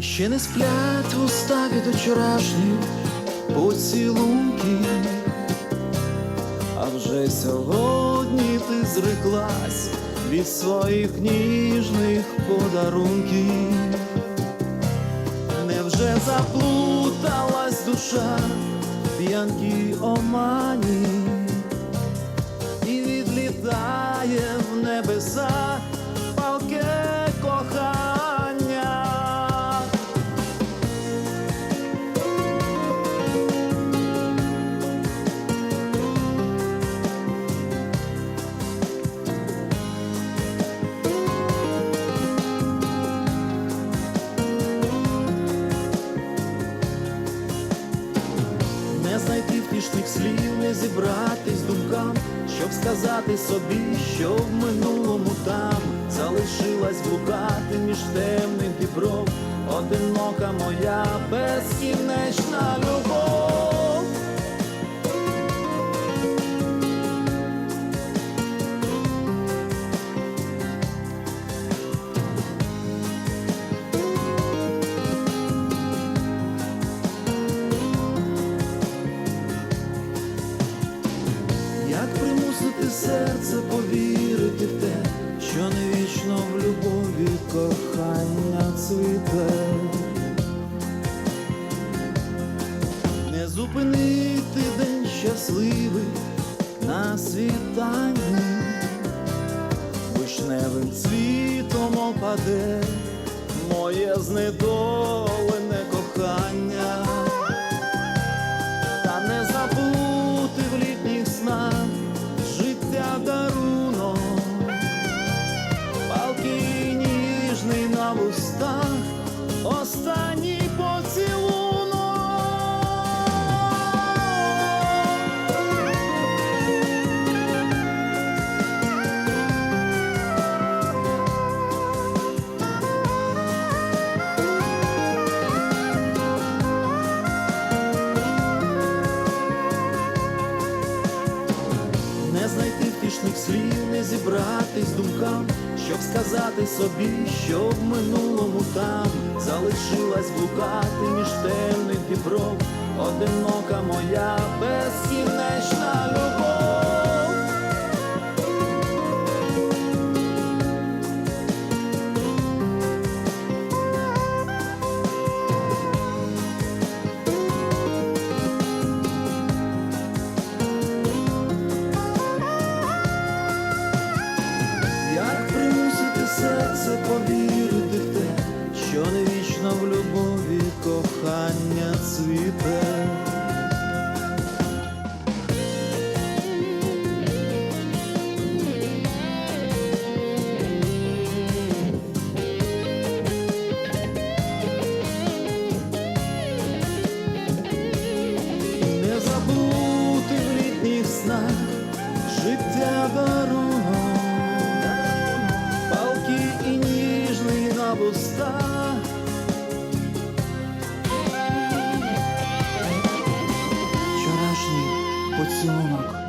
Ще не сплять уста від вчорашніх поцілунків, а вже сьогодні ти зреклась від своїх ніжних подарунків. Невже заплуталась душа в п'янкій омані Не знайти втішних слів, не зібратись думкам, щоб сказати собі, що в минулому там залишилась блукати між темних дібров, одинока моя безкінечна серце повірити в те, що не вічно в любові кохання цвіте, не зупинити день щасливий на світанні, вишневим цвітом опаде моє знедолене слів, не зібратись думкам, щоб сказати собі, що в минулому там залишилась блукати між темних дібров, одинока моя безкінечна любов. Цвіте. Не забути в літніх снах життя дорога, ご注文なか